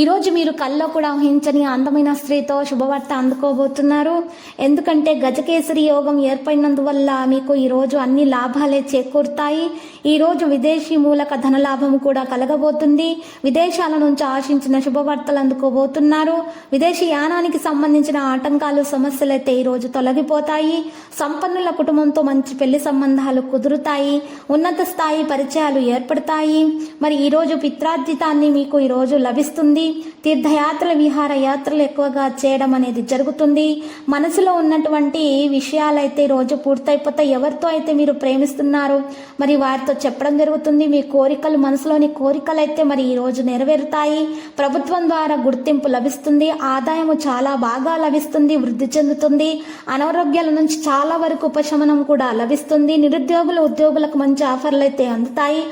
ఈరోజు మీరు కల్లో కూడా ఊహించని అందమైన స్త్రీతో శుభవార్త అందుకోబోతున్నారు. ఎందుకంటే గజకేసరి యోగం ఏర్పడినందువల్ల మీకు ఈరోజు అన్ని లాభాలే చేకూరుతాయి. ఈరోజు విదేశీ మూలక ధనలాభం కూడా కలగబోతుంది. విదేశాల నుంచి ఆశించిన శుభవార్తలు అందుకోబోతున్నారు. విదేశీ యానానికి సంబంధించిన ఆటంకాలు సమస్యలైతే ఈరోజు తొలగిపోతాయి. సంపన్నుల కుటుంబంతో మంచి పెళ్ళి సంబంధాలు కుదురుతాయి. ఉన్నత స్థాయి పరిచయాలు ఏర్పడతాయి. మరి ఈరోజు పిత్రార్జితాన్ని మీకు ఈరోజు లభిస్తుంది. తీర్థయాత్రల విహార యాత్రలు ఎక్కువగా చేయడం అనేది జరుగుతుంది. మనసులో ఉన్నటువంటి విషయాలైతే రోజు పూర్తయిపోతాయి. ఎవరితో అయితే మీరు ప్రేమిస్తున్నారు మరి వారితో చెప్పడం జరుగుతుంది. మీ కోరికలు మనసులోని కోరికలు అయితే మరి ఈ రోజు నెరవేరుతాయి. ప్రభుత్వం ద్వారా గుర్తింపు లభిస్తుంది. ఆదాయము చాలా బాగా లభిస్తుంది వృద్ధి చెందుతుంది. అనారోగ్యాల నుంచి చాలా వరకు ఉపశమనం కూడా లభిస్తుంది. నిరుద్యోగులు ఉద్యోగులకు మంచి ఆఫర్లు అయితే అందుతాయి.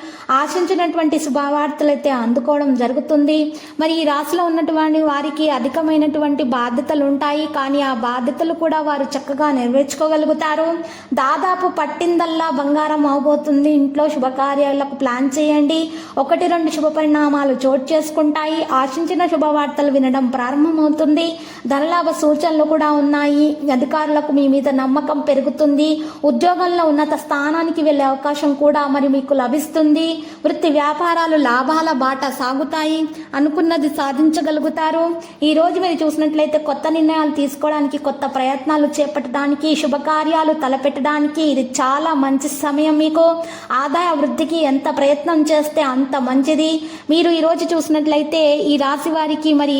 ఆశించినటువంటి శుభవార్తలు అయితే అందుకోవడం జరుగుతుంది. మరి ఈ రాశిలో ఉన్నటువంటి వారికి అధికమైనటువంటి బాధ్యతలు ఉంటాయి కానీ ఆ బాధ్యతలు కూడా వారు చక్కగా నెరవేర్చుకోగలుగుతారు. దాదాపు పట్టిందల్లా బంగారం అవబోతుంది. ఇంట్లో శుభకార్యాలకు ప్లాన్ చేయండి. ఒకటి రెండు శుభ పరిణామాలు చోటు చేసుకుంటాయి. ఆశించిన శుభవార్తలు వినడం ప్రారంభమవుతుంది. ధనలాభ సూచనలు కూడా ఉన్నాయి. అధికారులకు మీ మీద నమ్మకం పెరుగుతుంది. ఉద్యోగంలో ఉన్నత స్థానానికి వెళ్ళే అవకాశం కూడా మరి మీకు లభిస్తుంది. వృత్తి వ్యాపారాలు లాభాల బాట సాగుతాయి. అనుకున్నది సాధించగలుగుతారు. ఈ రోజు మీరు చూసినట్లయితే కొత్త నిర్ణయాలు తీసుకోవడానికి కొత్త ప్రయత్నాలు చేపట్టడానికి శుభకార్యాలు తలపెట్టడానికి ఇది చాలా మంచి సమయం మీకు. ఆదాయ వృద్ధికి ఎంత ప్రయత్నం చేస్తే అంత మంచిది. మీరు ఈరోజు చూసినట్లయితే ఈ రాశి వారికి మరి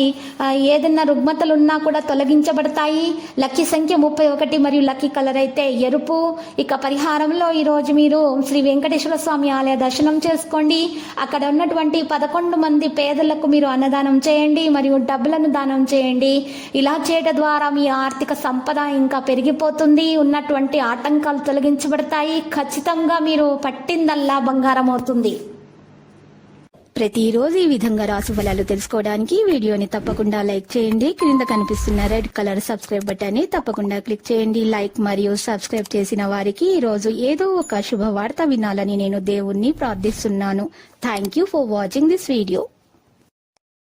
ఏదైనా రుగ్మతలు ఉన్నా కూడా తొలగించబడతాయి. లక్కీ సంఖ్య ముప్పై ఒకటి మరియు లక్కీ కలర్ అయితే ఎరుపు. ఇక పరిహారంలో ఈరోజు మీరు శ్రీ వెంకటేశ్వర స్వామి ఆలయ దర్శనం చేసుకోండి. అక్కడ ఉన్నటువంటి పదకొండు మంది పేదలకు మీరు అన్నదానం దానం చేయండి మరియు డబ్బులను దానం చేయండి. ఇలా చేయడం ద్వారా మీ ఆర్థిక సంపద ఇంకా పెరిగిపోతుంది. ఉన్నటువంటి ఆటంకాలు తొలగించబడతాయి. ఖచ్చితంగా మీరు పట్టిందల్లా బంగారం అవుతుంది. ప్రతిరోజు ఈ విధంగా రాసు ఫలాలు తెలుసుకోవడానికి వీడియోని తప్పకుండా లైక్ చేయండి. క్రింద కనిపిస్తున్న రెడ్ కలర్ సబ్స్క్రైబ్ బటన్ని తప్పకుండా క్లిక్ చేయండి. లైక్ మరియు సబ్స్క్రైబ్ చేసిన వారికి ఈ రోజు ఏదో ఒక శుభవార్త వినాలని నేను దేవుణ్ణి ప్రార్థిస్తున్నాను. Thank you for watching this video